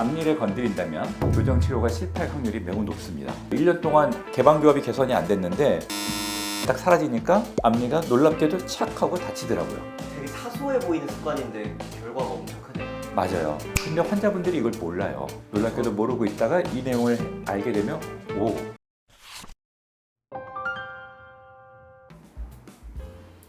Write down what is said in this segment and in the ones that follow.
앞니를 건드린다면 교정 치료가 실패할 확률이 매우 높습니다. 1년 동안 개방교합이 개선이 안 됐는데 딱 사라지니까 앞니가 놀랍게도 착 하고 다치더라고요. 되게 사소해 보이는 습관인데 결과가 엄청 크네요. 맞아요. 근데 환자분들이 이걸 몰라요. 놀랍게도 모르고 있다가 이 내용을 알게 되면 오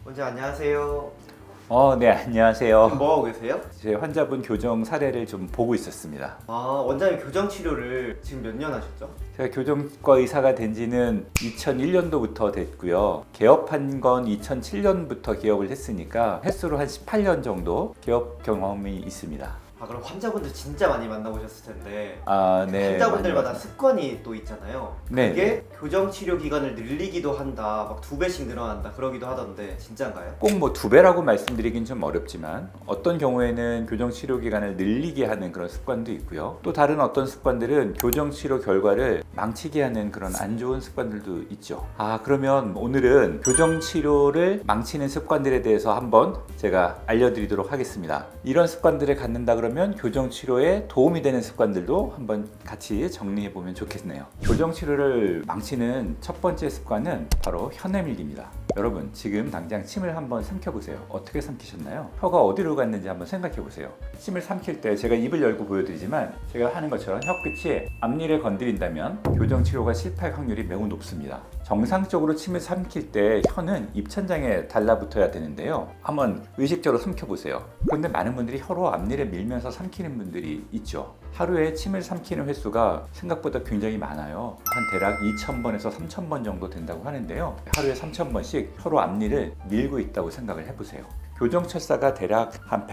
원장 안녕하세요. 어, 네, 안녕하세요. 뭐 하고 계세요? 제 환자분 교정 사례를 좀 보고 있었습니다. 아 원장님 교정 치료를 지금 몇 년 하셨죠? 제가 교정과 의사가 된 지는 2001년도부터 됐고요. 개업한 건 2007년부터 개업을 했으니까 횟수로 한 18년 정도 개업 경험이 있습니다. 아 그럼 환자분들 진짜 많이 만나보셨을 텐데 아, 네. 환자분들마다 많이 습관이 또 있잖아요. 네. 그게 교정 치료 기간을 늘리기도 한다, 막 두 배씩 늘어난다 그러기도 하던데 진짜인가요? 꼭 뭐 두 배라고 말씀드리긴 좀 어렵지만 어떤 경우에는 교정 치료 기간을 늘리게 하는 그런 습관도 있고요. 또 다른 어떤 습관들은 교정 치료 결과를 망치게 하는 그런 안 좋은 습관들도 있죠. 아, 그러면 오늘은 교정 치료를 망치는 습관들에 대해서 한번 제가 알려드리도록 하겠습니다. 이런 습관들을 갖는다 그러면 교정 치료에 도움이 되는 습관들도 한번 같이 정리해 보면 좋겠네요. 교정 치료를 망치는 첫 번째 습관은 바로 혀 내밀기입니다. 여러분 지금 당장 침을 한번 삼켜 보세요. 어떻게 삼키셨나요? 혀가 어디로 갔는지 한번 생각해 보세요. 침을 삼킬 때 제가 입을 열고 보여드리지만 제가 하는 것처럼 혀 끝이 앞니를 건드린다면 교정 치료가 실패할 확률이 매우 높습니다. 정상적으로 침을 삼킬 때 혀는 입천장에 달라붙어야 되는데요. 한번 의식적으로 삼켜보세요. 그런데 많은 분들이 혀로 앞니를 밀면서 삼키는 분들이 있죠. 하루에 침을 삼키는 횟수가 생각보다 굉장히 많아요. 한 대략 2,000번에서 3,000번 정도 된다고 하는데요. 하루에 3,000번씩 혀로 앞니를 밀고 있다고 생각을 해보세요. 교정 철사가 대략 한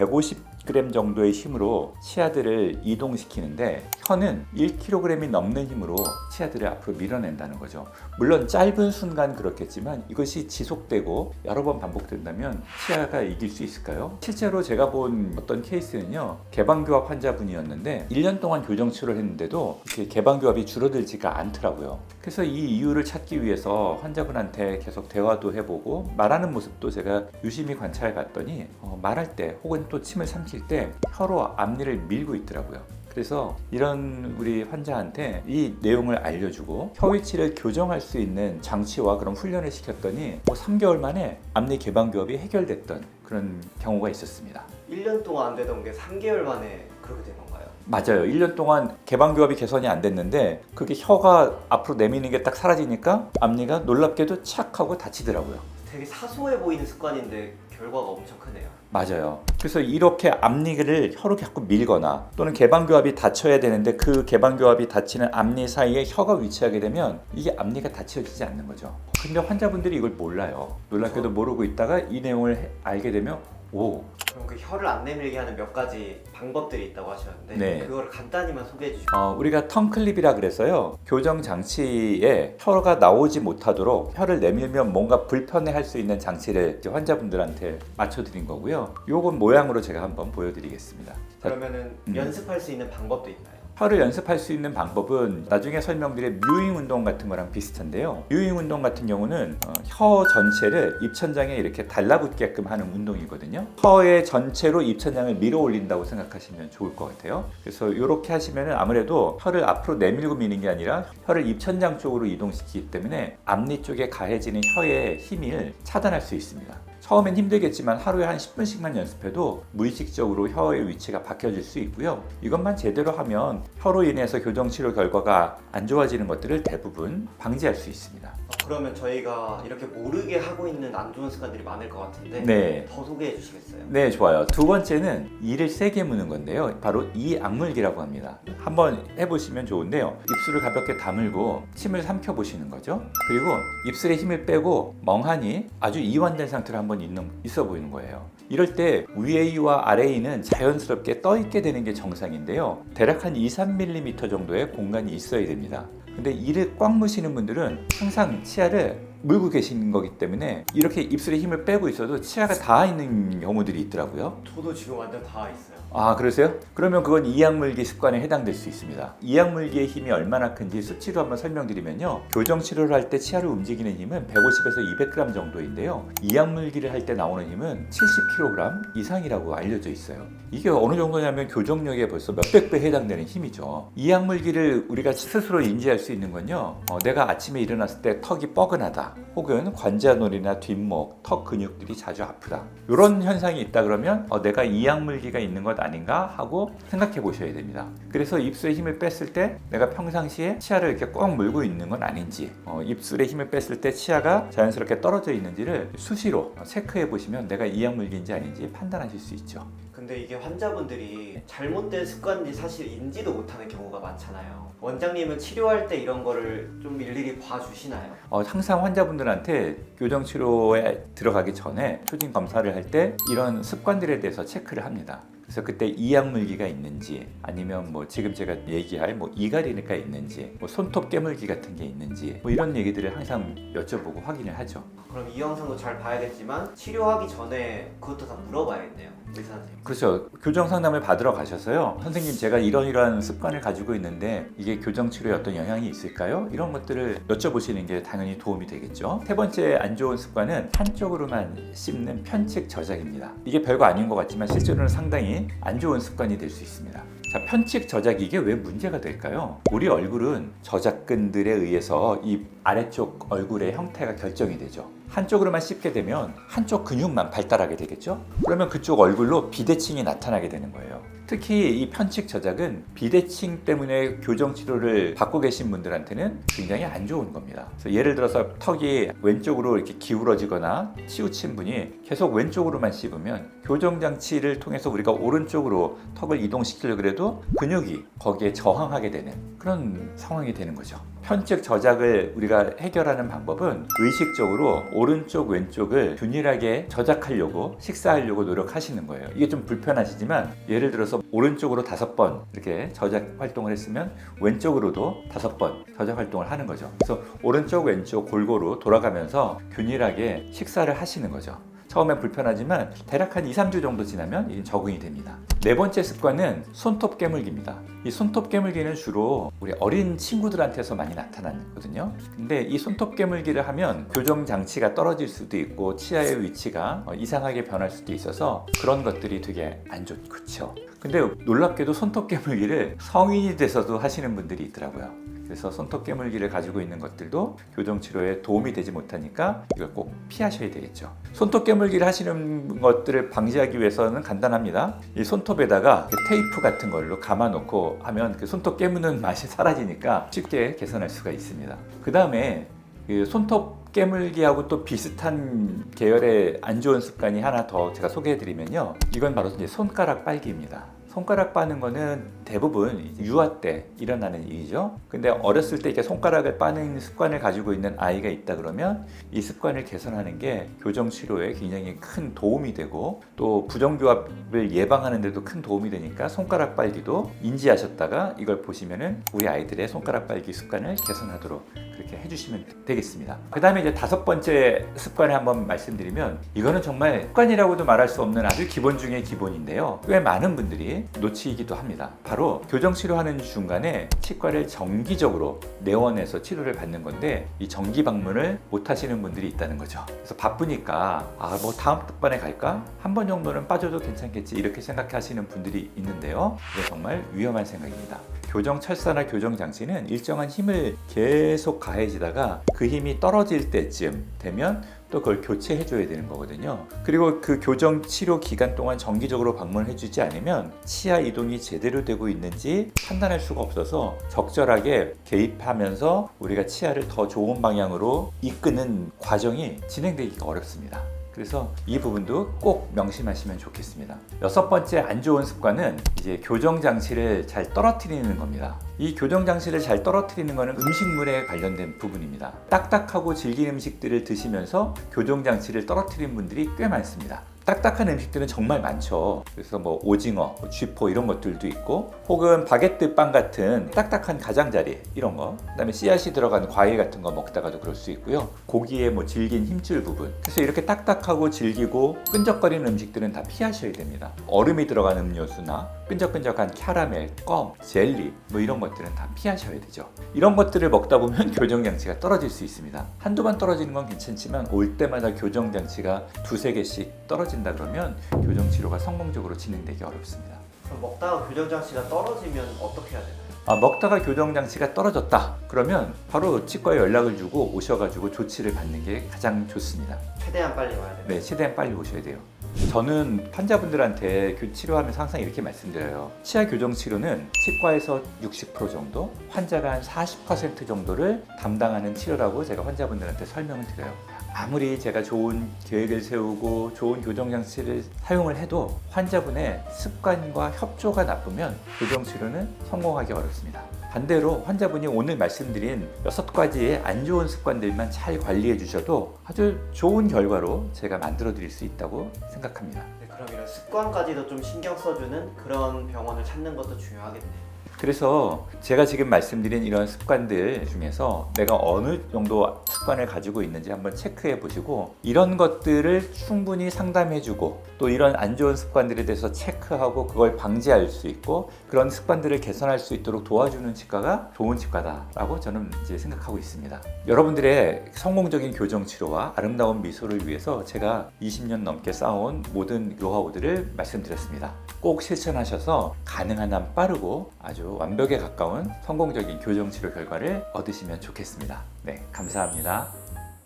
150g 정도의 힘으로 치아들을 이동시키는데 혀는 1kg이 넘는 힘으로 치아들을 앞으로 밀어낸다는 거죠. 물론 짧은 순간 그렇겠지만 이것이 지속되고 여러 번 반복된다면 치아가 이길 수 있을까요? 실제로 제가 본 어떤 케이스는요. 개방교합 환자분이었는데 1년 동안 교정 치료를 했는데도 이렇게 개방교합이 줄어들지가 않더라고요. 그래서 이 이유를 찾기 위해서 환자분한테 계속 대화도 해보고 말하는 모습도 제가 유심히 관찰해 봤더니 어, 말할 때 혹은 또 침을 삼킬 때 혀로 앞니를 밀고 있더라고요. 그래서 이런 우리 환자한테 이 내용을 알려주고 혀 위치를 교정할 수 있는 장치와 그런 훈련을 시켰더니 뭐 3개월 만에 앞니 개방교합이 해결됐던 그런 경우가 있었습니다. 1년 동안 안 되던 게 3개월 만에 그렇게 된 건가요? 맞아요. 1년 동안 개방교합이 개선이 안 됐는데 그게 혀가 앞으로 내미는 게 딱 사라지니까 앞니가 놀랍게도 착 하고 다치더라고요. 되게 사소해 보이는 습관인데 결과가 엄청 크네요. 맞아요. 그래서 이렇게 앞니를 혀로 자꾸 밀거나 또는 개방교합이 닫혀야 되는데 그 개방교합이 닫히는 앞니 사이에 혀가 위치하게 되면 이게 앞니가 닫혀지지 않는 거죠. 근데 환자분들이 이걸 몰라요. 놀랍게도 모르고 있다가 이 내용을 해- 알게 되면 오 그럼 그 혀를 안 내밀게 하는 몇 가지 방법들이 있다고 하셨는데 네. 그거를 간단히만 소개해 주시면 어, 우리가 턴클립이라 그래서요 교정 장치에 혀가 나오지 못하도록 혀를 내밀면 뭔가 불편해할 수 있는 장치를 이제 환자분들한테 맞춰드린 거고요. 요건 모양으로 제가 한번 보여드리겠습니다. 자, 그러면은 음. 연습할 수 있는 방법도 있나요? 혀를 연습할 수 있는 방법은 나중에 설명드릴 뮤잉 운동 같은 거랑 비슷한데요. 뮤잉 운동 같은 경우는 어, 혀 전체를 입천장에 이렇게 달라붙게끔 하는 운동이거든요. 혀의 전체로 입천장을 밀어 올린다고 생각하시면 좋을 것 같아요. 그래서 이렇게 하시면 아무래도 혀를 앞으로 내밀고 미는 게 아니라 혀를 입천장 쪽으로 이동시키기 때문에 앞니 쪽에 가해지는 혀의 힘을 차단할 수 있습니다. 처음엔 힘들겠지만 하루에 한 10분씩만 연습해도 무의식적으로 혀의 위치가 바뀌어질 수 있고요. 이것만 제대로 하면 혀로 인해서 교정 치료 결과가 안 좋아지는 것들을 대부분 방지할 수 있습니다. 어, 그러면 저희가 이렇게 모르게 하고 있는 안 좋은 습관들이 많을 것 같은데 네. 더 소개해 주시겠어요? 네, 좋아요. 두 번째는 이를 세게 무는 건데요. 바로 이 악물기라고 합니다. 한번 해보시면 좋은데요. 입술을 가볍게 다물고 침을 삼켜 보시는 거죠. 그리고 입술에 힘을 빼고 멍하니 아주 이완된 상태로 한번 있는, 있어 보이는 거예요. 이럴 때 위에이와 아래이는 자연스럽게 떠 있게 되는 게 정상인데요. 대략 한 2, 3mm 정도의 공간이 있어야 됩니다. 근데 이를 꽉 무시는 분들은 항상 치아를 물고 계신 거기 때문에 이렇게 입술에 힘을 빼고 있어도 치아가 닿아 있는 경우들이 있더라고요. 저도 지금 완전 다 있어요. 아 그러세요? 그러면 그건 이약물기 습관에 해당될 수 있습니다. 이약물기의 힘이 얼마나 큰지 수치로 한번 설명드리면요. 교정 치료를 할 때 치아를 움직이는 힘은 150에서 200g 정도인데요. 이약물기를 할 때 나오는 힘은 70kg 이상이라고 알려져 있어요. 이게 어느 정도냐면 교정력에 벌써 몇백 배 해당되는 힘이죠. 이약물기를 우리가 스스로 인지할 수 있는 건요. 어, 내가 아침에 일어났을 때 턱이 뻐근하다. 혹은 관자놀이나 뒷목, 턱 근육들이 자주 아프다. 이런 현상이 있다 그러면 어, 내가 이약물기가 있는 것 아닌가 하고 생각해 보셔야 됩니다. 그래서 입술에 힘을 뺐을 때 내가 평상시에 치아를 이렇게 꽉 물고 있는 건 아닌지, 어, 입술에 힘을 뺐을 때 치아가 자연스럽게 떨어져 있는지를 수시로 체크해 보시면 내가 이약 물기인지 아닌지 판단하실 수 있죠. 근데 이게 환자분들이 잘못된 습관인지 사실 인지도 못하는 경우가 많잖아요. 원장님은 치료할 때 이런 거를 좀 일일이 봐주시나요? 어, 항상 환자분들한테 교정 치료에 들어가기 전에 표진 검사를 할 때 이런 습관들에 대해서 체크를 합니다. 그래서 그때 이약물기가 있는지 아니면 뭐 지금 제가 얘기할 뭐 이갈이니까 있는지 뭐 손톱 깨물기 같은 게 있는지 뭐 이런 얘기들을 항상 여쭤보고 확인을 하죠. 그럼 이 영상도 잘 봐야겠지만 치료하기 전에 그것도 다 물어봐야겠네요. 의사 선생님. 그렇죠. 교정 상담을 받으러 가셔서요. 선생님 제가 이런 이러한 습관을 가지고 있는데 이게 교정 치료에 어떤 영향이 있을까요? 이런 것들을 여쭤보시는 게 당연히 도움이 되겠죠. 세 번째 안 좋은 습관은 한쪽으로만 씹는 편측 저작입니다. 이게 별거 아닌 것 같지만 실제로는 상당히 안 좋은 습관이 될 수 있습니다. 자, 편측 저작 이게 왜 문제가 될까요? 우리 얼굴은 저작근들에 의해서 이 아래쪽 얼굴의 형태가 결정이 되죠. 한쪽으로만 씹게 되면 한쪽 근육만 발달하게 되겠죠? 그러면 그쪽 얼굴로 비대칭이 나타나게 되는 거예요. 특히 이 편측 저작은 비대칭 때문에 교정 치료를 받고 계신 분들한테는 굉장히 안 좋은 겁니다. 예를 들어서 턱이 왼쪽으로 이렇게 기울어지거나 치우친 분이 계속 왼쪽으로만 씹으면 교정 장치를 통해서 우리가 오른쪽으로 턱을 이동시키려고 해도 근육이 거기에 저항하게 되는 그런 상황이 되는 거죠. 편측 저작을 우리가 해결하는 방법은 의식적으로 오른쪽 왼쪽을 균일하게 저작하려고 식사하려고 노력하시는 거예요. 이게 좀 불편하시지만 예를 들어서 오른쪽으로 다섯 번 이렇게 저작 활동을 했으면 왼쪽으로도 다섯 번 저작 활동을 하는 거죠. 그래서 오른쪽 왼쪽 골고루 돌아가면서 균일하게 식사를 하시는 거죠. 처음에 불편하지만 대략 한 2, 3주 정도 지나면 이게 적응이 됩니다. 네 번째 습관은 손톱 깨물기입니다. 이 손톱 깨물기는 주로 우리 어린 친구들한테서 많이 나타나거든요. 근데 이 손톱 깨물기를 하면 교정 장치가 떨어질 수도 있고 치아의 위치가 어, 이상하게 변할 수도 있어서 그런 것들이 되게 안 좋죠. 근데 놀랍게도 손톱 깨물기를 성인이 돼서도 하시는 분들이 있더라고요. 그래서 손톱 깨물기를 가지고 있는 것들도 교정 치료에 도움이 되지 못하니까 이걸 꼭 피하셔야 되겠죠. 손톱 깨물기를 하시는 것들을 방지하기 위해서는 간단합니다. 이 손톱에다가 그 테이프 같은 걸로 감아 놓고 하면 그 손톱 깨무는 맛이 사라지니까 쉽게 개선할 수가 있습니다. 그 다음에 그 손톱 깨물기하고 또 비슷한 계열의 안 좋은 습관이 하나 더 제가 소개해드리면요. 이건 바로 이제 손가락 빨기입니다. 손가락 빠는 거는 대부분 유아 때 일어나는 일이죠. 근데 어렸을 때 이렇게 손가락을 빠는 습관을 가지고 있는 아이가 있다 그러면 이 습관을 개선하는 게 교정 치료에 굉장히 큰 도움이 되고 또 부정교합을 예방하는 데도 큰 도움이 되니까 손가락 빨기도 인지하셨다가 이걸 보시면은 우리 아이들의 손가락 빨기 습관을 개선하도록 그렇게 해주시면 되겠습니다. 그 다음에 이제 다섯 번째 습관을 한번 말씀드리면 이거는 정말 습관이라고도 말할 수 없는 아주 기본 중의 기본인데요. 꽤 많은 분들이 놓치기도 합니다. 바로 교정 치료하는 중간에 치과를 정기적으로 내원해서 치료를 받는 건데 이 정기 방문을 못 하시는 분들이 있다는 거죠. 그래서 바쁘니까 아 뭐 다음 번에 갈까? 한 번 정도는 빠져도 괜찮겠지 이렇게 생각하시는 분들이 있는데요. 이게 정말 위험한 생각입니다. 교정 철사나 교정 장치는 일정한 힘을 계속 가해지다가 그 힘이 떨어질 때쯤 되면 또 그걸 교체해 줘야 되는 거거든요. 그리고 그 교정 치료 기간 동안 정기적으로 방문해 주지 않으면 치아 이동이 제대로 되고 있는지 판단할 수가 없어서 적절하게 개입하면서 우리가 치아를 더 좋은 방향으로 이끄는 과정이 진행되기가 어렵습니다. 그래서 이 부분도 꼭 명심하시면 좋겠습니다. 여섯 번째 안 좋은 습관은 이제 교정 장치를 잘 떨어뜨리는 겁니다. 이 교정 장치를 잘 떨어뜨리는 것은 음식물에 관련된 부분입니다. 딱딱하고 질긴 음식들을 드시면서 교정 장치를 떨어뜨리는 분들이 꽤 많습니다. 딱딱한 음식들은 정말 많죠. 그래서 뭐 오징어, 뭐 쥐포 이런 것들도 있고, 혹은 바게트 빵 같은 딱딱한 가장자리 이런 거, 그다음에 씨앗이 들어간 과일 같은 거 먹다가도 그럴 수 있고요. 고기의 뭐 질긴 힘줄 부분. 그래서 이렇게 딱딱하고 질기고 끈적거리는 음식들은 다 피하셔야 됩니다. 얼음이 들어간 음료수나 끈적끈적한 캐러멜, 껌, 젤리 뭐 이런 것들은 다 피하셔야 되죠. 이런 것들을 먹다 보면 교정 장치가 떨어질 수 있습니다. 한두 번 떨어지는 건 괜찮지만 올 때마다 교정 장치가 두세 개씩 떨어진다 그러면 교정 치료가 성공적으로 진행되기 어렵습니다. 그럼 먹다가 교정 장치가 떨어지면 어떻게 해야 되나요? 아, 먹다가 교정 장치가 떨어졌다. 그러면 바로 치과에 연락을 주고 오셔가지고 조치를 받는 게 가장 좋습니다. 최대한 빨리 와야 돼요. 네, 최대한 빨리 오셔야 돼요. 저는 환자분들한테 교- 치료하면서 항상 이렇게 말씀드려요. 치아 교정 치료는 치과에서 60% 정도, 환자가 한 40% 정도를 담당하는 치료라고 제가 환자분들한테 설명을 드려요. 아무리 제가 좋은 계획을 세우고 좋은 교정 장치를 사용을 해도 환자분의 습관과 협조가 나쁘면 교정 치료는 성공하기 어렵습니다. 반대로 환자분이 오늘 말씀드린 여섯 가지의 안 좋은 습관들만 잘 관리해 주셔도 아주 좋은 결과로 제가 만들어 드릴 수 있다고 생각합니다. 네, 그럼 이런 습관까지도 좀 신경 써주는 그런 병원을 찾는 것도 중요하겠네요. 그래서 제가 지금 말씀드린 이런 습관들 중에서 내가 어느 정도 습관을 가지고 있는지 한번 체크해 보시고 이런 것들을 충분히 상담해 주고 또 이런 안 좋은 습관들에 대해서 체크하고 그걸 방지할 수 있고 그런 습관들을 개선할 수 있도록 도와주는 치과가 좋은 치과다라고 저는 이제 생각하고 있습니다. 여러분들의 성공적인 교정 치료와 아름다운 미소를 위해서 제가 20년 넘게 쌓아온 모든 노하우들을 말씀드렸습니다. 꼭 실천하셔서 가능한 한 빠르고 완벽에 가까운 성공적인 교정 치료 결과를 얻으시면 좋겠습니다. 네, 감사합니다.